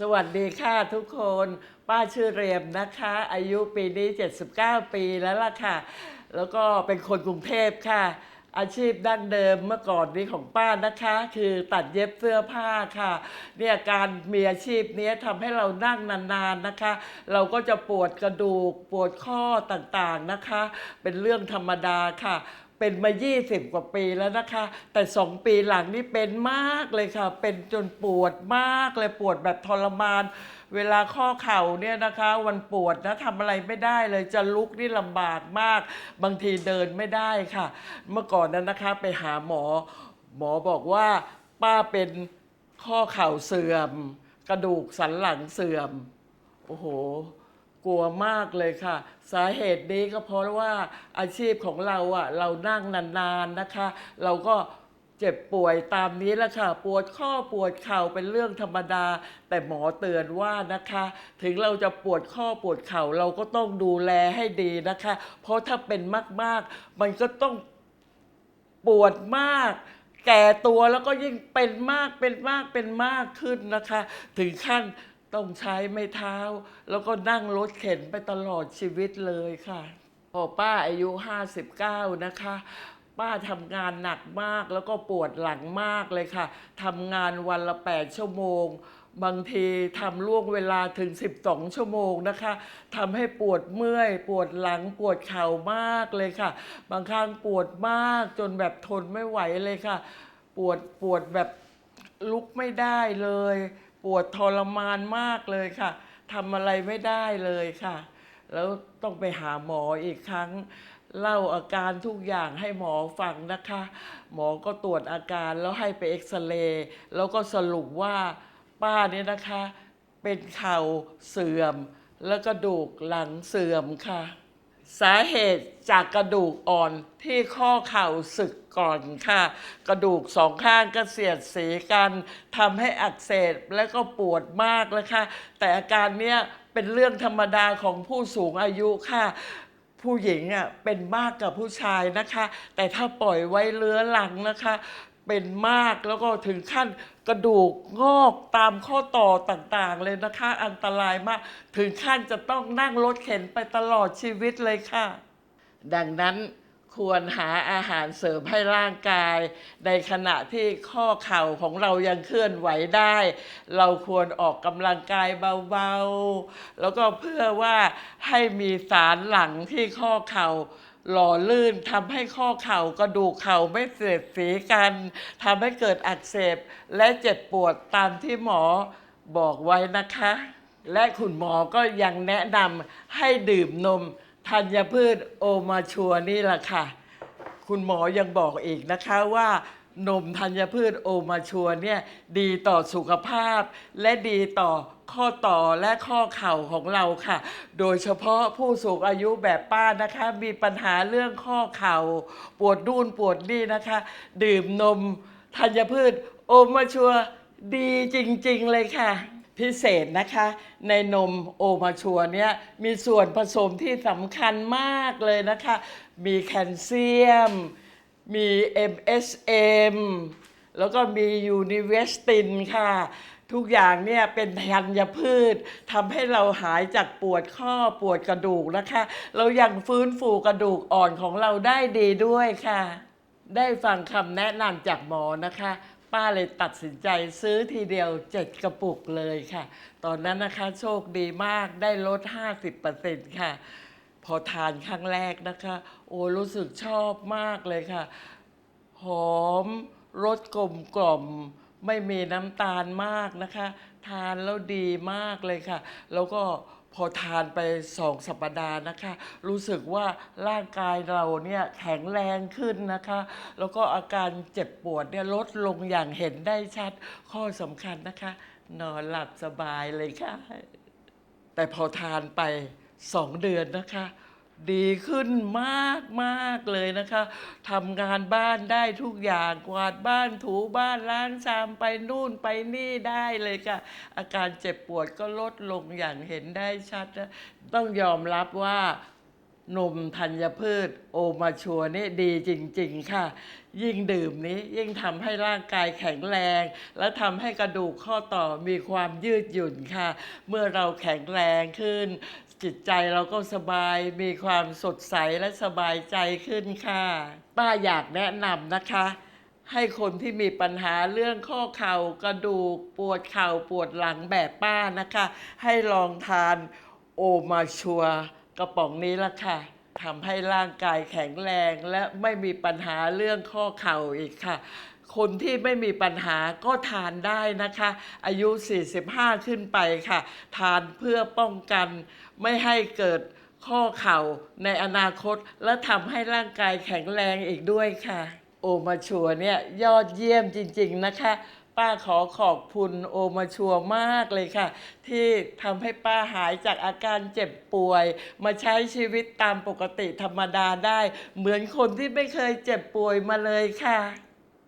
สวัสดีค่ะทุกคน ป้าชื่อเรียมนะคะ อายุปีนี้ 79 ปีแล้วล่ะค่ะ แล้วก็เป็นคนกรุงเทพค่ะ อาชีพดั้งเดิมเมื่อก่อนนี้ของป้านะคะ คือตัดเย็บเสื้อผ้าค่ะเนี่ยการมีอาชีพนี้ทำให้เรานั่งนานๆนะคะ เราก็จะปวดกระดูกปวดข้อต่างๆนะคะ เป็นเรื่องธรรมดาค่ะ เป็นมา 20 กว่าปีแล้วนะคะ แต่ 2 ปีหลังนี่เป็นมากเลยค่ะ เป็นจนปวดมากเลยปวดแบบทรมาน เวลาข้อเข่าเนี่ยนะคะวันปวดนะทำอะไรไม่ได้เลยจะลุกนี่ลำบากมาก บางทีเดินไม่ได้ค่ะ เมื่อก่อนนั้นนะคะไปหาหมอ หมอบอกว่าป้าเป็นข้อเข่าเสื่อม กระดูกสันหลังเสื่อม โอ้โห กลัวมากเลยค่ะ สาเหตุนี้ก็เพราะว่าอาชีพของเราอะเรานั่งนานๆนะคะ เราก็ เจ็บป่วยตามนี้แหละค่ะ ปวดข้อปวดเข่าเป็นเรื่องธรรมดา แต่หมอเตือนว่านะคะ ถึงเราจะปวดข้อปวดเข่าเราก็ต้องดูแลให้ดีนะคะ เพราะถ้าเป็นมากๆ มันก็ต้องปวดมาก แก่ตัวแล้วก็ยิ่งเป็นมากเป็นมากเป็นมากขึ้นนะคะ ถึงขั้นต้องใช้ไม้เท้า แล้วก็นั่งรถเข็นไปตลอดชีวิตเลยค่ะ พอป้าอายุ 59 นะคะ ป้าทำงานหนักมากแล้วก็ปวดหลังมากเลยค่ะทำงานวันละ 8 ชั่วโมง บางทีทำล่วงเวลาถึง 12 ชั่วโมงนะคะทำให้ปวดเมื่อย ปวดหลังปวดเข่ามากเลยค่ะ บางครั้งปวดมากจนแบบทนไม่ไหวเลยค่ะ ปวดปวดแบบลุกไม่ได้เลย ปวดทรมานมากเลยค่ะทำอะไรไม่ได้เลยค่ะ แล้วต้องไปหาหมออีกครั้ง เล่าอาการทุกอย่างให้หมอฟังนะคะ หมอก็ตรวจอาการแล้วให้ไปเอ็กซเรย์แล้วก็สรุปว่าป้าเนี่ยนะคะ เป็นเข่าเสื่อม แล้วกระดูกหลังเสื่อมค่ะ สาเหตุจากกระดูกอ่อนที่ข้อเข่าสึกก่อนค่ะ กระดูกสองข้างก็เสียดสีกันทำให้อักเสบและก็ปวดมากเลยค่ะแต่อาการเนี้ยเป็นเรื่องธรรมดาของผู้สูงอายุค่ะ ผู้หญิงอะเป็นมากกับผู้ชายนะคะ แต่ถ้าปล่อยไว้เลื้อหลังนะคะ เป็นมากแล้วก็ถึงขั้นกระดูกงอกตามข้อต่อต่างๆ เลยนะคะ อันตรายมาก ถึงขั้นจะต้องนั่งรถเข็นไปตลอดชีวิตเลยค่ะ ดังนั้น ควรหาอาหารเสริมให้ร่างกาย ในขณะที่ข้อเข่าของเรายังเคลื่อนไหวได้ เราควรออกกำลังกายเบาๆ แล้วก็เพื่อว่าให้มีสารหลังที่ข้อเข่าหล่อลื่นทำให้ข้อเข่ากระดูกเข่าไม่เสียดสีกันทำให้เกิดอักเสบและเจ็บปวดตามที่หมอบอกไว้นะคะ และคุณหมอก็ยังแนะนำให้ดื่มนม ธัญพืชโอมาชัวนี่แหละค่ะ คุณหมอยังบอกอีกนะคะว่านมธัญพืชโอมาชัวเนี่ยดีต่อสุขภาพ และดีต่อข้อต่อและข้อเข่าของเราค่ะ โดยเฉพาะผู้สูงอายุแบบป้านะคะ มีปัญหาเรื่องข้อเข่า ปวดนู่นปวดนี่นะคะ ดื่มนมธัญพืชโอมาชัวดีจริง ๆ เลยค่ะ พิเศษนะคะ ในนมโอมาชัวเนี่ยมีส่วนผสมที่สำคัญมากเลยนะคะ มีแคลเซียม มี MSM แล้วก็มียูนิเวสตินค่ะ ทุกอย่างเนี่ยเป็นธัญพืชทำให้เราหายจากปวดข้อปวดกระดูกนะคะ เรายังฟื้นฟูกระดูกอ่อนของเราได้ดีด้วยค่ะ ได้ฟังคำแนะนำจากหมอนะคะ ป้าเลยตัดสินใจซื้อทีเดียวเจ็ดกระปุกเลยค่ะ ตอนนั้นนะคะโชคดีมากได้ลด 50%ค่ะ พอทานครั้งแรกนะคะ โอ้รู้สึกชอบมากเลยค่ะ หอมรสกลมกล่อมไม่มีน้ำตาลมากนะคะ ทานแล้วดีมากเลยค่ะ แล้วก็ พอทานไปสองสัปดาห์นะคะ รู้สึกว่าร่างกายเราเนี่ยแข็งแรงขึ้นนะคะ แล้วก็อาการเจ็บปวดเนี่ยลดลงอย่างเห็นได้ชัดข้อสำคัญนะคะ นอนหลับสบายเลยค่ะ แต่พอทานไปสองเดือนนะคะ ดีขึ้นมากมากเลยนะคะทำงานบ้านได้ทุกอย่างกวาดบ้านถูบ้านล้างชามไปนู่นไปนี่ได้เลยค่ะ อาการเจ็บปวดก็ลดลงอย่างเห็นได้ชัดนะต้องยอมรับว่านมธัญพืชโอมาชัวนี่ดีจริง ๆ ค่ะ ยิ่งดื่มนี้ยิ่งทำให้ร่างกายแข็งแรง และทำให้กระดูกข้อต่อมีความยืดหยุ่นค่ะ เมื่อเราแข็งแรงขึ้น จิตใจเราก็สบายมีความสดใสและสบายใจขึ้นค่ะ ป้าอยากแนะนำนะคะ ให้คนที่มีปัญหาเรื่องข้อเข่ากระดูกปวดเข่าปวดหลังแบบป้านะคะ ให้ลองทานโอมาชัวกระป๋องนี้ละค่ะทำให้ร่างกายแข็งแรงและไม่มีปัญหาเรื่องข้อเข่าอีกค่ะ คนที่ไม่มีปัญหาก็ทานได้นะคะ อายุ 45 ขึ้นไปค่ะ ทานเพื่อป้องกันไม่ให้เกิดข้อเข่าในอนาคต และทำให้ร่างกายแข็งแรงอีกด้วยค่ะ โอมาชัวเนี่ยยอดเยี่ยมจริง ๆนะคะป้าขอขอบคุณโอมาชัวมากเลยค่ะ ที่ทำให้ป้าหายจากอาการเจ็บป่วย มาใช้ชีวิตตามปกติธรรมดาได้ เหมือนคนที่ไม่เคยเจ็บป่วยมาเลยค่ะ